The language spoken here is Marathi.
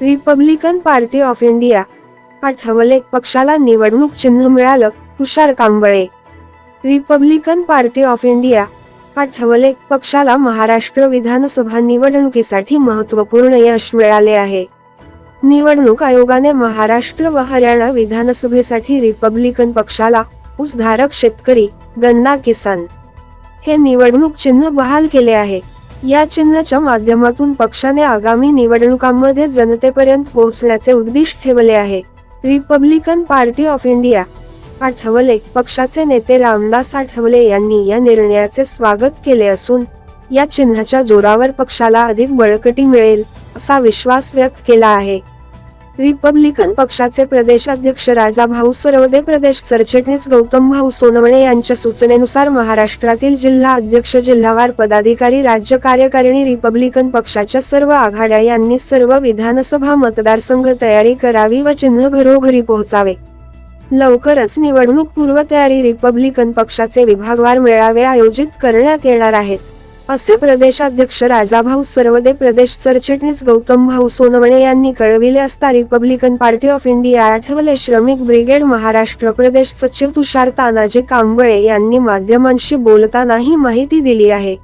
Republican party of India Athawale पक्षाला निवडणूक चिन्ह मिळालं Tushar Kamble. Republican party of India Athawale पक्षाला महाराष्ट्र विधानसभा निवडणुकीसाठी महत्त्वपूर्ण यश मिळाले आहे. निवडणूक आयोगाने महाराष्ट्र व हरियाणा विधानसभेसाठी रिपब्लिकन पक्षाला ऊसधारक शेतकरी गन्ना किसान हे निवडणूक चिन्ह बहाल केले आहे. या चिन्हाच्या माध्यमातून पक्षाने आगामी निवडणुकांमध्ये जनतेपर्यंत पोहोचण्याचे उद्दिष्ट ठेवले आहे. Republican party of India Athawale पक्षाचे नेते रामदास आठवले यांनी या निर्णयाचे स्वागत केले असून या चिन्हाच्या जोरावर पक्षाला अधिक बळकटी मिळेल असा विश्वास व्यक्त केला आहे. रिपब्लिकन पक्षाचे प्रदेशाध्यक्ष राजाभाऊ सरवदे प्रदेश सरचिटणीस गौतम भाऊ सोनवणे यांच्या सूचनेनुसार महाराष्ट्रातील जिल्हा अध्यक्ष जिल्हावार पदाधिकारी राज्य कार्यकारिणी रिपब्लिकन पक्षाच्या सर्व आघाड्या यांनी सर्व विधानसभा मतदारसंघ तयारी करावी व चिन्ह घरोघरी पोहोचावे. लवकरच निवडणूक पूर्वतयारी रिपब्लिकन पक्षाचे विभागवार मेळावे आयोजित करण्यात येणार आहेत. असे प्रदेशाध्यक्ष राजाभाऊ सर्वदे प्रदेश सरचिटणीस गौतम भाऊ सोनवणे यांनी कळविले असता Republican party of India Athawale श्रमिक ब्रिगेड महाराष्ट्र प्रदेश सचिव तुषार तानाजी कांबळे यांनी माध्यमांशी बोलताना ही माहिती दिली आहे.